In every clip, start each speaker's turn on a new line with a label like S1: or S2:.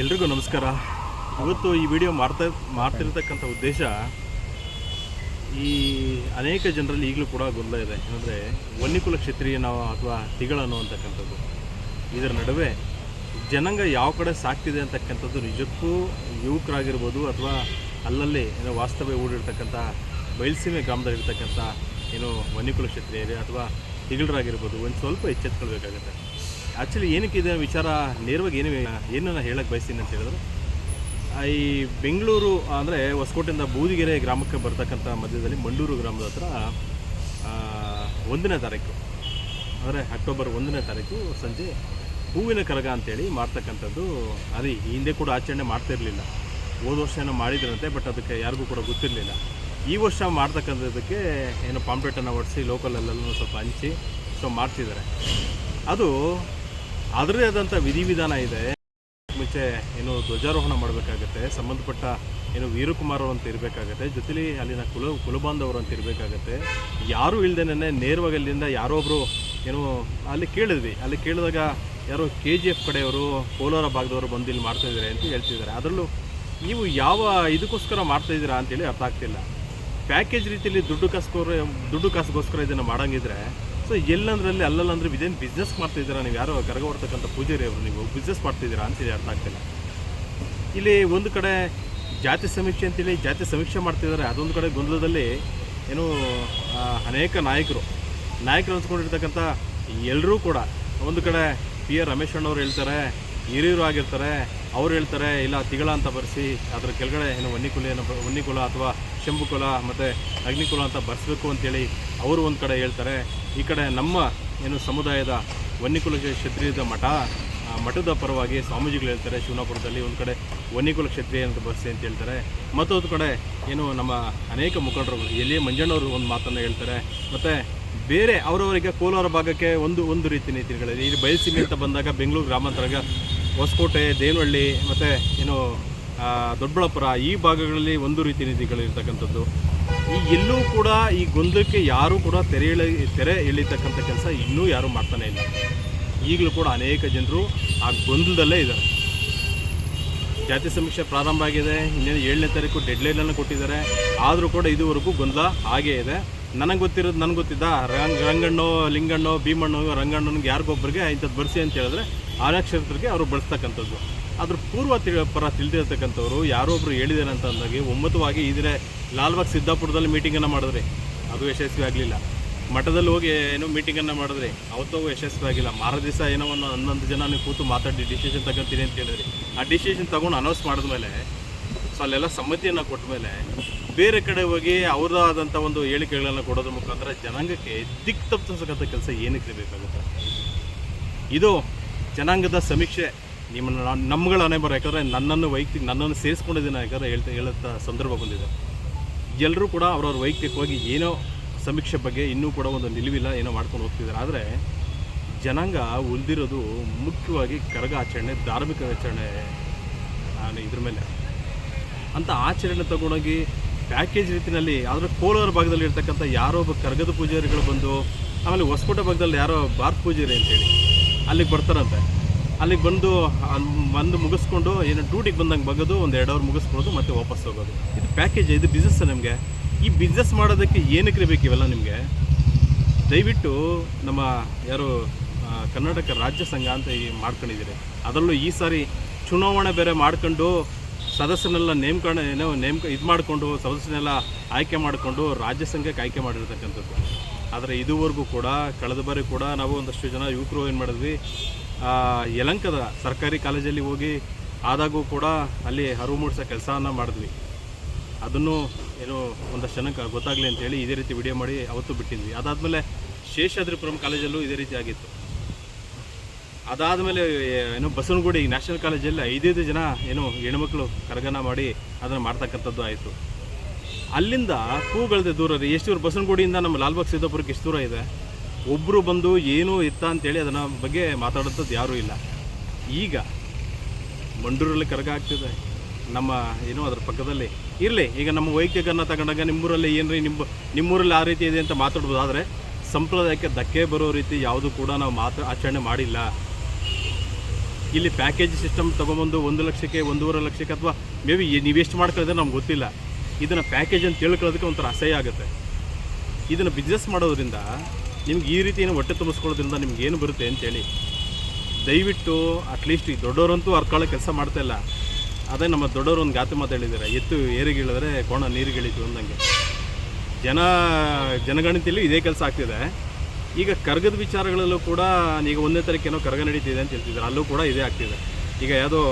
S1: ಎಲ್ರಿಗೂ ನಮಸ್ಕಾರ. ಇವತ್ತು ಈ ವಿಡಿಯೋ ಮಾಡ್ತಾ, ಮಾಡ್ತಿರ್ತಕ್ಕಂಥ ಉದ್ದೇಶ ಈ ಅನೇಕ ಜನರಲ್ಲಿ ಈಗಲೂ ಕೂಡ ಗೊಂದಲ ಇದೆ. ಏನಂದರೆ ವನ್ಯಕುಲ ಕ್ಷತ್ರಿಯನೋ ಅಥವಾ ತಿಗಳನೋ ಅಂತಕ್ಕಂಥದ್ದು ಇದರ ನಡುವೆ ಜನಾಂಗ ಯಾವ ಕಡೆ ಸಾಕ್ತಿದೆ ಅಂತಕ್ಕಂಥದ್ದು ನಿಜಕ್ಕೂ ಯುವಕರಾಗಿರ್ಬೋದು ಅಥವಾ ಅಲ್ಲಲ್ಲಿ ಏನೋ ವಾಸ್ತವ್ಯ ಹೂಡಿರ್ತಕ್ಕಂಥ, ಬಯಲುಸೀಮೆ ಗ್ರಾಮದಲ್ಲಿರ್ತಕ್ಕಂಥ ಏನು ವನ್ಯಕುಲ ಕ್ಷತ್ರಿಯರೇ ಅಥವಾ ತಿಗಳರಾಗಿರ್ಬೋದು, ಒಂದು ಸ್ವಲ್ಪ ಎಚ್ಚೆತ್ಕೊಳ್ಬೇಕಾಗತ್ತೆ. ಆ್ಯಕ್ಚುಲಿ ಏನಕ್ಕೆ ಇದೆ ವಿಚಾರ ನೇರವಾಗಿ ಏನು ಏನನ್ನ ಹೇಳಕ್ಕೆ ಬಯಸ್ತೀನಿ ಅಂತ ಹೇಳಿದ್ರೆ ಈ ಬೆಂಗಳೂರು ಅಂದರೆ ಹೊಸಕೋಟೆಯಿಂದ ಬೂದಿಗೆರೆ ಗ್ರಾಮಕ್ಕೆ ಬರ್ತಕ್ಕಂಥ ಮಧ್ಯದಲ್ಲಿ ಮಂಡೂರು ಗ್ರಾಮದ ಹತ್ರ ಒಂದನೇ ತಾರೀಕು, ಅಂದರೆ ಅಕ್ಟೋಬರ್ ಒಂದನೇ ತಾರೀಕು ಸಂಜೆ ಹೂವಿನ ಕರಗ ಅಂತೇಳಿ ಮಾಡ್ತಕ್ಕಂಥದ್ದು ಅದೇ, ಈ ಹಿಂದೆ ಕೂಡ ಆಚರಣೆ ಮಾಡ್ತಿರಲಿಲ್ಲ ಹೋದ ವರ್ಷ ಏನೋ ಮಾಡಿದ್ರಂತೆ, ಬಟ್ ಅದಕ್ಕೆ ಯಾರಿಗೂ ಕೂಡ ಗೊತ್ತಿರಲಿಲ್ಲ. ಈ ವರ್ಷ ಮಾಡ್ತಕ್ಕಂಥದ್ದಕ್ಕೆ ಏನು ಪಾಂಪ್ಲೆಟನ್ನು ಹೊಡೆಸಿ ಲೋಕಲಲ್ಲೆಲ್ಲೂ ಸ್ವಲ್ಪ ಹಂಚಿ ಸೊ ಮಾಡ್ತಿದ್ದಾರೆ. ಅದು ಅದರದೇ ಆದಂಥ ವಿಧಿವಿಧಾನ ಇದೆ. ಮುಂಚೆ ಏನು ಧ್ವಜಾರೋಹಣ ಮಾಡಬೇಕಾಗತ್ತೆ, ಸಂಬಂಧಪಟ್ಟ ಏನು ವೀರಕುಮಾರ್ ಅಂತ ಇರಬೇಕಾಗತ್ತೆ, ಜೊತೆಲಿ ಅಲ್ಲಿನ ಕುಲ, ಕುಲಬಾಂಧವರು ಅಂತ ಇರಬೇಕಾಗತ್ತೆ. ಯಾರೂ ಇಲ್ಲದೇನೆ ನೇರವಾಗಿ ಅಲ್ಲಿಂದ ಯಾರೋ ಒಬ್ಬರು ಏನು ಅಲ್ಲಿ ಕೇಳಿದ್ವಿ. ಅಲ್ಲಿ ಕೇಳಿದಾಗ ಯಾರೋ ಕೆ ಜಿ ಎಫ್ ಕಡೆಯವರು, ಕೋಲಾರ ಭಾಗದವರು ಬಂದು ಇಲ್ಲಿ ಮಾಡ್ತಾಯಿದ್ದಾರೆ ಅಂತ ಹೇಳ್ತಿದ್ದಾರೆ. ಅದರಲ್ಲೂ ನೀವು ಯಾವ ಇದಕ್ಕೋಸ್ಕರ ಮಾಡ್ತಾ ಇದ್ದೀರಾ ಅಂತೇಳಿ ಅರ್ಥ ಆಗ್ತಿಲ್ಲ. ಪ್ಯಾಕೇಜ್ ರೀತಿಯಲ್ಲಿ ದುಡ್ಡು ಕಾಸ್ಕೋರ, ದುಡ್ಡು ಕಾಸಿಗೋಸ್ಕರ ಇದನ್ನು ಮಾಡಂಗಿದ್ರೆ ಸೊ ಎಲ್ಲಂದ್ರಲ್ಲಿ ಅಲ್ಲಲ್ಲಂದ್ರೆ ಇದೇನು ಬಿಸ್ನೆಸ್ ಮಾಡ್ತಿದ್ದೀರಾ? ನೀವು ಯಾರೋ ಕರಗ ಹೊಡ್ತಕ್ಕಂಥ ಪೂಜಾರಿ ಅವರು, ನೀವು ಬಿಸ್ನೆಸ್ ಮಾಡ್ತಿದ್ದೀರಾ ಅಂತೇಳಿ ಅರ್ಥ ಆಗ್ತಿಲ್ಲ. ಇಲ್ಲಿ ಒಂದು ಕಡೆ ಜಾತಿ ಸಮೀಕ್ಷೆ ಅಂತೇಳಿ ಜಾತಿ ಸಮೀಕ್ಷೆ ಮಾಡ್ತಿದ್ದಾರೆ. ಅದೊಂದು ಕಡೆ ಗೊಂದಲದಲ್ಲಿ ಏನು ಅನೇಕ ನಾಯಕರು. ನಾಯಕರು ಅನ್ಸ್ಕೊಂಡಿರ್ತಕ್ಕಂಥ ಎಲ್ಲರೂ ಕೂಡ, ಒಂದು ಕಡೆ ಪಿ ಆರ್ ರಮೇಶ್ ಅಣ್ಣವ್ರು ಹೇಳ್ತಾರೆ, ಹಿರಿಯರು ಆಗಿರ್ತಾರೆ, ಅವ್ರು ಹೇಳ್ತಾರೆ, ಇಲ್ಲ, ತಿಗಳ ಅಂತ ಬರೆಸಿ, ಅದರ ಕೆಳಗಡೆ ಏನು ವನ್ನಿಕುಲಿ ಏನೋ ವನ್ನಿಕುಲ ಅಥವಾ ಶಂಭುಕುಲ ಮತ್ತು ಅಗ್ನಿಕುಲ ಅಂತ ಬರೆಸ್ಬೇಕು ಅಂತೇಳಿ ಅವರು ಒಂದು ಕಡೆ ಹೇಳ್ತಾರೆ. ಈ ಕಡೆ ನಮ್ಮ ಏನು ಸಮುದಾಯದ ವನ್ಯಕುಲ ಕ್ಷತ್ರಿಯದ ಮಠ ಮಠದ ಪರವಾಗಿ ಸ್ವಾಮೀಜಿಗಳು ಹೇಳ್ತಾರೆ. ಶಿವನಾಪುರದಲ್ಲಿ ಒಂದು ಕಡೆ ವನ್ಯಕುಲ ಕ್ಷತ್ರಿಯ ಅಂತ ಬರ್ಸಿ ಅಂತ ಹೇಳ್ತಾರೆ. ಮತ್ತೊಂದು ಕಡೆ ಏನು ನಮ್ಮ ಅನೇಕ ಮುಖಂಡರು ಎಲ್ಲಿ ಮಂಜಣ್ಣವರು ಒಂದು ಮಾತನ್ನು ಹೇಳ್ತಾರೆ. ಮತ್ತು ಬೇರೆ ಅವರವರಿಗೆ ಕೋಲಾರ ಭಾಗಕ್ಕೆ ಒಂದು ಒಂದು ರೀತಿ ನೀತಿಗಳಲ್ಲಿ ಇಲ್ಲಿ ಬಯಲುಸೀಮೆ ಅಂತ ಬಂದಾಗ ಬೆಂಗಳೂರು ಗ್ರಾಮಾಂತರಗ ಹೊಸಕೋಟೆ, ದೇವನಹಳ್ಳಿ ಮತ್ತು ಏನು ದೊಡ್ಡಬಳ್ಳಾಪುರ, ಈ ಭಾಗಗಳಲ್ಲಿ ಒಂದು ರೀತಿ ನೀತಿಗಳಿರ್ತಕ್ಕಂಥದ್ದು. ಈ ಎಲ್ಲೂ ಕೂಡ ಈ ಗೊಂದಲಕ್ಕೆ ಯಾರೂ ಕೂಡ ತೆರೆ ಎಳಿ, ತೆರೆ ಎಳಿತಕ್ಕಂಥ ಕೆಲಸ ಇನ್ನೂ ಯಾರೂ ಮಾಡ್ತಾನೆ ಇಲ್ಲ. ಈಗಲೂ ಕೂಡ ಅನೇಕ ಜನರು ಆ ಗೊಂದಲದಲ್ಲೇ ಇದ್ದಾರೆ. ಜಾತಿ ಸಮೀಕ್ಷೆ ಪ್ರಾರಂಭ ಆಗಿದೆ. ಇನ್ನೇನು ಏಳನೇ ತಾರೀಕು ಡೆಡ್ಲೈನನ್ನು ಕೊಟ್ಟಿದ್ದಾರೆ. ಆದರೂ ಕೂಡ ಇದುವರೆಗೂ ಗೊಂದಲ ಹಾಗೇ ಇದೆ. ನನಗೆ ಗೊತ್ತಿರೋದು, ನನಗೆ ಗೊತ್ತಿದ್ದ ರಂಗ, ರಂಗಣ್ಣೋ, ಲಿಂಗಣ್ಣೋ, ಭೀಮಣ್ಣೋ ರಂಗಣ್ಣನಿಗೆ ಯಾರಿಗೊಬ್ಬರಿಗೆ ಇಂಥದ್ದು ಬರ್ಸಿ ಅಂತ ಹೇಳಿದ್ರೆ ಅನಕ್ಷರರಿಗೆ ಅವರು ಬಳಸ್ತಕ್ಕಂಥದ್ದು. ಅದ್ರ ಪೂರ್ವ ತಿ ಪರ ತಿಳಿದಿರ್ತಕ್ಕಂಥವ್ರು, ಯಾರೋ ಒಬ್ರು ಹೇಳಿದ್ದಾರೆ ಅಂತ ಅಂದಾಗ ಒಮ್ಮತವಾಗಿ ಇದ್ರೆ ಲಾಲ್ಬಾಗ್ ಸಿದ್ದಾಪುರದಲ್ಲಿ ಮೀಟಿಂಗನ್ನು ಮಾಡಿದ್ರಿ. ಅದು ಯಶಸ್ವಿ ಆಗಲಿಲ್ಲ. ಮಠದಲ್ಲಿ ಹೋಗಿ ಏನೋ ಮೀಟಿಂಗನ್ನು ಮಾಡಿದ್ರಿ. ಅವತ್ತೂ ಯಶಸ್ವಿ ಆಗಿಲ್ಲ. ಮಾರ ದಿವಸ ಏನೋ ಒಂದು ಹನ್ನೊಂದು ಜನ ನೀವು ಕೂತು ಮಾತಾಡಿ ಡಿಸಿಷನ್ ತಗೊಂತೀನಿ ಅಂತ ಹೇಳಿದ್ರಿ. ಆ ಡಿಸಿಷನ್ ತಗೊಂಡು ಅನೌನ್ಸ್ ಮಾಡಿದ್ಮೇಲೆ ಸೊ ಅಲ್ಲೆಲ್ಲ ಸಮ್ಮತಿಯನ್ನು ಕೊಟ್ಟ ಮೇಲೆ ಬೇರೆ ಕಡೆ ಹೋಗಿ ಅವ್ರದ್ದಾದಂಥ ಒಂದು ಹೇಳಿಕೆಗಳನ್ನು ಕೊಡೋದ್ರ ಮುಖಾಂತರ ಜನಾಂಗಕ್ಕೆ ದಿಕ್ ತಪ್ಪಿಸತಕ್ಕಂಥ ಕೆಲಸ ಏನಕ್ಕೆ ಬೇಕಾಗುತ್ತೆ ಇದು ಜನಾಂಗದ ಸಮೀಕ್ಷೆ. ನಿಮ್ಮನ್ನು ನಾನು ನಮ್ಗಳ ಹಣೆ ಬರೋ, ಯಾಕಂದರೆ ನನ್ನನ್ನು ವೈಯಕ್ತಿಕ ನನ್ನನ್ನು ಸೇರಿಸ್ಕೊಂಡಿದ್ದೀನಿ, ಯಾಕಂದರೆ ಹೇಳ್ತಾ ಹೇಳುತ್ತಾ ಸಂದರ್ಭ ಬಂದಿದೆ. ಎಲ್ಲರೂ ಕೂಡ ಅವ್ರವ್ರ ವೈಯಕ್ತಿಕವಾಗಿ ಏನೋ ಸಮೀಕ್ಷೆ ಬಗ್ಗೆ ಇನ್ನೂ ಕೂಡ ಒಂದು ನಿಲುವಿಲ್ಲ, ಏನೋ ಮಾಡ್ಕೊಂಡು ಹೋಗ್ತಿದ್ದಾರೆ. ಆದರೆ ಜನಾಂಗ ಉಳಿದಿರೋದು ಮುಖ್ಯವಾಗಿ ಕರಗ ಆಚರಣೆ, ಧಾರ್ಮಿಕ ಆಚರಣೆ ನಾನು ಇದ್ರ ಮೇಲೆ. ಅಂತ ಆಚರಣೆ ತಗೊಂಡೋಗಿ ಪ್ಯಾಕೇಜ್ ರೀತಿಯಲ್ಲಿ ಆದರೆ ಕೋಲಾರ ಭಾಗದಲ್ಲಿ ಇರ್ತಕ್ಕಂಥ ಯಾರೋ ಒಬ್ಬ ಕರಗದ ಪೂಜಾರಿಗಳು ಬಂದು, ಆಮೇಲೆ ಹೊಸಕೋಟೆ ಭಾಗದಲ್ಲಿ ಯಾರೋ ಬಾರ್ ಪೂಜಾರಿ ಅಂತೇಳಿ ಅಲ್ಲಿಗೆ ಬರ್ತಾರಂತೆ. ಅಲ್ಲಿಗೆ ಬಂದು ಬಂದು ಮುಗಿಸ್ಕೊಂಡು ಏನು ಡ್ಯೂಟಿಗೆ ಬಂದಂಗೆ ಬಗ್ಗೋದು, ಒಂದು ಎರಡು ಅವರ್ ಮುಗಿಸ್ಕೊಳ್ಳೋದು, ಮತ್ತೆ ವಾಪಸ್ ಹೋಗೋದು. ಇದು ಪ್ಯಾಕೇಜ್ ಇದು ಬಿಸ್ನೆಸ್ ನಿಮಗೆ. ಈ ಬಿಸ್ನೆಸ್ ಮಾಡೋದಕ್ಕೆ ಏನಕ್ಕೆ ಬೇಕು ಇವೆಲ್ಲ ನಿಮಗೆ? ದಯವಿಟ್ಟು ನಮ್ಮ ಯಾರು ಕರ್ನಾಟಕ ರಾಜ್ಯ ಸಂಘ ಅಂತ ಈ ಮಾಡ್ಕೊಂಡಿದ್ದೀರಿ. ಅದರಲ್ಲೂ ಈ ಸಾರಿ ಚುನಾವಣೆ ಬೇರೆ ಮಾಡ್ಕೊಂಡು, ಸದಸ್ಯನೆಲ್ಲ ನೇಮಕರಣ ಏನೋ ನೇಮಕ ಇದು ಮಾಡಿಕೊಂಡು, ಸದಸ್ಯನೆಲ್ಲ ಆಯ್ಕೆ ಮಾಡಿಕೊಂಡು ರಾಜ್ಯ ಸಂಘಕ್ಕೆ ಆಯ್ಕೆ ಮಾಡಿರ್ತಕ್ಕಂಥದ್ದು. ಆದರೆ ಇದುವರೆಗೂ ಕೂಡ, ಕಳೆದ ಬಾರಿ ಕೂಡ ನಾವು ಒಂದಷ್ಟು ಜನ ಯುವಕರು ಏನು ಮಾಡಿದ್ವಿ ಯಲಂಕದ ಸರ್ಕಾರಿ ಕಾಲೇಜಲ್ಲಿ ಹೋಗಿ ಆದಾಗೂ ಕೂಡ ಅಲ್ಲಿ ಅರಿವು ಮೂಡಿಸೋ ಕೆಲಸವನ್ನು ಮಾಡಿದ್ವಿ. ಅದನ್ನು ಏನು ಒಂದಷ್ಟು ಜನಕ್ಕೆ ಗೊತ್ತಾಗಲಿ ಅಂತೇಳಿ ಇದೇ ರೀತಿ ವಿಡಿಯೋ ಮಾಡಿ ಅವತ್ತು ಬಿಟ್ಟಿದ್ವಿ. ಅದಾದಮೇಲೆ ಶೇಷಾದ್ರಿಪುರಂ ಕಾಲೇಜಲ್ಲೂ ಇದೇ ರೀತಿ ಆಗಿತ್ತು. ಅದಾದಮೇಲೆ ಏನು ಬಸವನಗುಡಿ ನ್ಯಾಷನಲ್ ಕಾಲೇಜಲ್ಲಿ ಐದೈದು ಜನ ಏನು ಹೆಣ್ಮಕ್ಳು ಕರಗನ ಮಾಡಿ ಅದನ್ನು ಮಾಡ್ತಕ್ಕಂಥದ್ದು ಆಯಿತು. ಅಲ್ಲಿಂದ ಕೂಗಳದೆ ದೂರ ರೀ. ಎಷ್ಟು ದೂರ? ಬಸವನಗುಡಿಯಿಂದ ನಮ್ಮ ಲಾಲ್ಬಾಗ್ ಸಿದ್ದಾಪುರಕ್ಕೆ ಎಷ್ಟು ದೂರ ಇದೆ? ಒಬ್ಬರು ಬಂದು ಏನು ಇತ್ತ ಅಂತೇಳಿ ಅದನ್ನ ಬಗ್ಗೆ ಮಾತಾಡೋಂಥದ್ದು ಯಾರೂ ಇಲ್ಲ. ಈಗ ಮಂಡೂರಲ್ಲಿ ಕರಗ ಆಗ್ತಿದೆ ನಮ್ಮ ಏನೋ ಅದ್ರ ಪಕ್ಕದಲ್ಲಿ. ಇರಲಿ, ಈಗ ನಮ್ಮ ವೈಯಕ್ತಿಕನ ತಗೊಂಡಾಗ ನಿಮ್ಮೂರಲ್ಲಿ ಏನ್ರಿ, ನಿಮ್ಮ, ನಿಮ್ಮೂರಲ್ಲಿ ಆ ರೀತಿ ಇದೆ ಅಂತ ಮಾತಾಡ್ಬೋದು. ಆದರೆ ಸಂಪ್ರದಾಯಕ್ಕೆ ಧಕ್ಕೆ ಬರೋ ರೀತಿ ಯಾವುದು ಕೂಡ ನಾವು ಮಾತು ಆಚರಣೆ ಮಾಡಿಲ್ಲ. ಇಲ್ಲಿ ಪ್ಯಾಕೇಜ್ ಸಿಸ್ಟಮ್ ತೊಗೊಂಬಂದು ಒಂದು ಲಕ್ಷಕ್ಕೆ, ಒಂದೂವರೆ ಲಕ್ಷಕ್ಕೆ ಅಥವಾ ಮೇ ಬಿ ನೀವು ಎಷ್ಟು ಮಾಡ್ಕೊಳ್ಳೋದ್ರೆ ನಮ್ಗೆ ಗೊತ್ತಿಲ್ಲ. ಇದನ್ನು ಪ್ಯಾಕೇಜ್ ಅಂತ ತಿಳ್ಕೊಳ್ಳೋದಕ್ಕೆ ಒಂಥರ ಅಸಹ್ಯ ಆಗುತ್ತೆ. ಇದನ್ನು ಬಿಸ್ನೆಸ್ ಮಾಡೋದ್ರಿಂದ ನಿಮ್ಗೆ ಈ ರೀತಿ ಏನು ಹೊಟ್ಟೆ ತುಂಬಿಸ್ಕೊಳ್ಳೋದ್ರಿಂದ ನಿಮ್ಗೆ ಏನು ಬರುತ್ತೆ ಅಂತೇಳಿ ದಯವಿಟ್ಟು ಅಟ್ಲೀಸ್ಟ್ ಈ ದೊಡ್ಡವರಂತೂ ಅರ್ಕೊಳ್ಳೋ ಕೆಲಸ ಮಾಡ್ತಾ ಇಲ್ಲ. ಅದೇ ನಮ್ಮ ದೊಡ್ಡವರು ಒಂದು ಗಾತೆ ಮಾತು ಹೇಳಿದ್ದಾರೆ, ಎತ್ತು ಏರಿಗಿಳಿದ್ರೆ ಕೋಣ ನೀರು ಇಳಿತು ಅಂದಂಗೆ. ಜನ, ಜನಗಣತಿಯಲ್ಲಿ ಇದೇ ಕೆಲಸ ಆಗ್ತಿದೆ. ಈಗ ಕರ್ಗದ ವಿಚಾರಗಳಲ್ಲೂ ಕೂಡ ಈಗ ಒಂದನೇ ತಾರೀಕೇನೋ ಕರ್ಗ ನಡೀತಿದೆ ಅಂತ ಹೇಳ್ತಿದ್ದಾರೆ. ಅಲ್ಲೂ ಕೂಡ ಇದೇ ಆಗ್ತಿದೆ. ಈಗ ಯಾವುದೋ,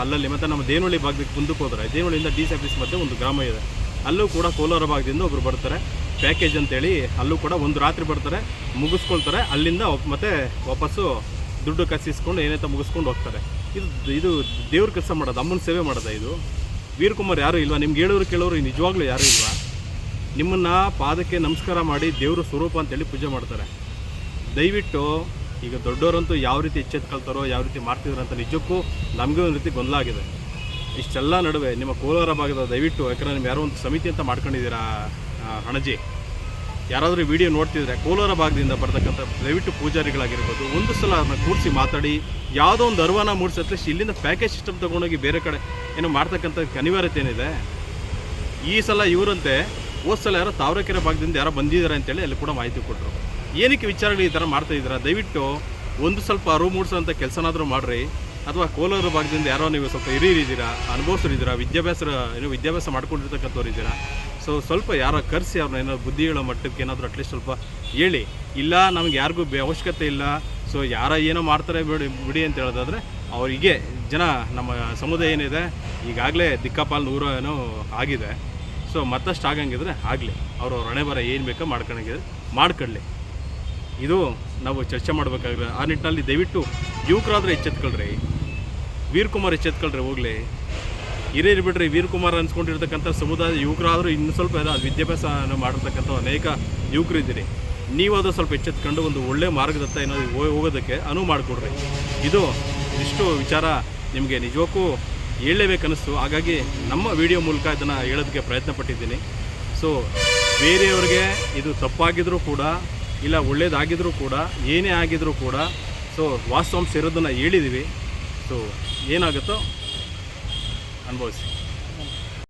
S1: ಅಲ್ಲಲ್ಲಿ ಮತ್ತು ನಮ್ಮ ದೇನಹಳ್ಳಿ ಭಾಗಕ್ಕೆ ಮುಂದಕ್ಕೆ ಹೋದರೆ ದೇನಹಳ್ಳಿಯಿಂದ ಡಿ ಸಿ ಆಫೀಸ್ ಮಧ್ಯೆ ಒಂದು ಗ್ರಾಮ ಇದೆ. ಅಲ್ಲೂ ಕೂಡ ಕೋಲಾರ ಭಾಗದಿಂದ ಒಬ್ಬರು ಬರ್ತಾರೆ. ಪ್ಯಾಕೇಜ್ ಅಂತೇಳಿ ಅಲ್ಲೂ ಕೂಡ ಒಂದು ರಾತ್ರಿ ಬರ್ತಾರೆ, ಮುಗಿಸ್ಕೊಳ್ತಾರೆ. ಅಲ್ಲಿಂದ ಮತ್ತೆ ವಾಪಸ್ಸು ದುಡ್ಡು ಕಸಿಸ್ಕೊಂಡು ಏನಂತ ಮುಗಿಸ್ಕೊಂಡು ಹೋಗ್ತಾರೆ. ಇದು ಇದು ದೇವ್ರ ಕೆಲಸ ಮಾಡೋದು, ಅಮ್ಮನ ಸೇವೆ ಮಾಡೋದ ಇದು? ವೀರಕುಮಾರ್ ಯಾರೂ ಇಲ್ವಾ? ನಿಮ್ಗೆ ಹೇಳೋರು ಕೇಳೋರು ನಿಜವಾಗ್ಲೂ ಯಾರೂ ಇಲ್ವಾ? ನಿಮ್ಮನ್ನು ಪಾದಕ್ಕೆ ನಮಸ್ಕಾರ ಮಾಡಿ ದೇವ್ರ ಸ್ವರೂಪ ಅಂತೇಳಿ ಪೂಜೆ ಮಾಡ್ತಾರೆ. ದಯವಿಟ್ಟು ಈಗ ದೊಡ್ಡವರಂತೂ ಯಾವ ರೀತಿ ಎಚ್ಚೆತ್ಕೊಳ್ತಾರೋ ಯಾವ ರೀತಿ ಮಾಡ್ತಿದ್ರು ಅಂತ ನಿಜಕ್ಕೂ ನಮಗೂ ಒಂದು ರೀತಿ ಗೊಂದಲ ಆಗಿದೆ. ಇಷ್ಟೆಲ್ಲ ನಡುವೆ ನಿಮ್ಮ ಕೋಲಾರ ಭಾಗದ ದಯವಿಟ್ಟು, ಯಾಕಂದರೆ ನೀವು ಯಾರೋ ಒಂದು ಸಮಿತಿ ಅಂತ ಮಾಡ್ಕೊಂಡಿದ್ದೀರಾ? ಹಣಜಿ ಯಾರಾದರೂ ವಿಡಿಯೋ ನೋಡ್ತಿದ್ರೆ ಕೋಲಾರ ಭಾಗದಿಂದ ಬರ್ತಕ್ಕಂಥ ದಯವಿಟ್ಟು ಪೂಜಾರಿಗಳಾಗಿರ್ಬೋದು, ಒಂದು ಸಲ ಅದನ್ನ ಕೂರಿಸಿ ಮಾತಾಡಿ, ಯಾವುದೋ ಒಂದು ಅರ್ವಾನ ಮೂಡಿಸಿ ಅಟ್ಲೀಸ್ಟ್ ಇಲ್ಲಿಂದ ಪ್ಯಾಕೇಜ್ ಸಿಸ್ಟಮ್ ತೊಗೊಂಡೋಗಿ ಬೇರೆ ಕಡೆ ಏನೋ ಮಾಡ್ತಕ್ಕಂಥ ಅನಿವಾರ್ಯತೆ ಏನಿದೆ? ಈ ಸಲ ಇವರಂತೆ, ಹೋದ ಸಲ ಯಾರೋ ತಾವರೆಕೆರೆ ಭಾಗದಿಂದ ಯಾರೋ ಬಂದಿದ್ದಾರೆ ಅಂತೇಳಿ ಅಲ್ಲಿ ಕೂಡ ಮಾಹಿತಿ ಕೊಟ್ಟರು ಏನಕ್ಕೆ ವಿಚಾರಗಳು ಈ ಥರ ಮಾಡ್ತಾ ಇದ್ದೀರಾ? ದಯವಿಟ್ಟು ಒಂದು ಸ್ವಲ್ಪ ಅರಿವು ಮೂಡಿಸೋಂಥ ಕೆಲಸನಾದರೂ ಮಾಡಿರಿ. ಅಥವಾ ಕೋಲಾರ ಭಾಗದಿಂದ ಯಾರೋ ನೀವು ಸ್ವಲ್ಪ ಹಿರಿಯರಿದ್ದೀರಾ ಅನುಭವಿಸಿದ್ದೀರಾ ವಿದ್ಯಾಭ್ಯಾಸ, ಏನು ವಿದ್ಯಾಭ್ಯಾಸ ಮಾಡ್ಕೊಂಡಿರ್ತಕ್ಕಂಥವ್ರು ಇದ್ದೀರಾ ಸೊ ಸ್ವಲ್ಪ ಯಾರೋ ಕರೆಸಿ ಅವ್ರನ್ನ ಏನಾದ್ರು ಬುದ್ಧಿ ಹೇಳೋ ಮಟ್ಟಕ್ಕೆ ಏನಾದರೂ ಅಟ್ಲೀಸ್ಟ್ ಸ್ವಲ್ಪ ಹೇಳಿ. ಇಲ್ಲ, ನಮ್ಗೆ ಯಾರಿಗೂ ಅವಶ್ಯಕತೆ ಇಲ್ಲ. ಸೊ ಯಾರ ಏನೋ ಮಾಡ್ತಾರೆ ಬಿಡಿ ಬಿಡಿ ಅಂತ ಹೇಳೋದಾದ್ರೆ ಅವರಿಗೆ ಜನ ನಮ್ಮ ಸಮುದಾಯ ಏನಿದೆ, ಈಗಾಗಲೇ ದಿಕ್ಕಾಪಾಲ್ ನೂರ ಏನೋ ಆಗಿದೆ. ಸೊ ಮತ್ತಷ್ಟು ಆಗಂಗಿದ್ರೆ ಆಗಲಿ. ಅವರು ಹಣೆ ಬರ ಏನು ಬೇಕೋ ಮಾಡ್ಕೊಂಡಂಗಿದ್ರೆ ಮಾಡ್ಕೊಳ್ಳಿ. ಇದು ನಾವು ಚರ್ಚೆ ಮಾಡಬೇಕಾಗಿಲ್ಲ ಆ ನಿಟ್ಟಿನಲ್ಲಿ ದಯವಿಟ್ಟು ಯುವಕರಾದರೆ ಎಚ್ಚೆತ್ಕೊಳ್ರಿ. ವೀರ್ಕುಮಾರ್ ಎಚ್ಚೆತ್ಕೊಳ್ರಿ ಹೋಗ್ಲಿ. ಹಿರಿಯರು ಬಿಡ್ರಿ ವೀರಕುಮಾರ್ ಅನ್ಸ್ಕೊಂಡಿರ್ತಕ್ಕಂಥ ಸಮುದಾಯದ ಯುವಕರಾದರೂ ಇನ್ನೂ ಸ್ವಲ್ಪ ವಿದ್ಯಾಭ್ಯಾಸ ಮಾಡಿರ್ತಕ್ಕಂಥ ಅನೇಕ ಯುವಕರಿದ್ದೀರಿ. ನೀವು ಅದು ಸ್ವಲ್ಪ ಎಚ್ಚೆತ್ಕೊಂಡು ಒಂದು ಒಳ್ಳೆ ಮಾರ್ಗದತ್ತ ಏನಾದರೂ ಹೋಗೋದಕ್ಕೆ ಅನುವು ಮಾಡಿಕೊಡ್ರಿ. ಇದು ಇಷ್ಟು ವಿಚಾರ ನಿಮಗೆ ನಿಜಕ್ಕೂ ಹೇಳಲೇಬೇಕನ್ನಿಸ್ತು. ಹಾಗಾಗಿ ನಮ್ಮ ವಿಡಿಯೋ ಮೂಲಕ ಇದನ್ನು ಹೇಳೋದಕ್ಕೆ ಪ್ರಯತ್ನ ಪಟ್ಟಿದ್ದೀನಿ ಸೊ, ಬೇರೆಯವ್ರಿಗೆ ಇದು ತಪ್ಪಾಗಿದ್ದರೂ ಕೂಡ, ಇಲ್ಲ ಒಳ್ಳೇದಾಗಿದ್ದರೂ ಕೂಡ, ಏನೇ ಆಗಿದ್ರೂ ಕೂಡ, ಸೊ, ವಾಸ್ತವಾಂಶ ಇರೋದನ್ನು ಹೇಳಿದ್ದೀವಿ. ಸೊ, ಏನಾಗುತ್ತೋ ಅನುಭವಿಸಿ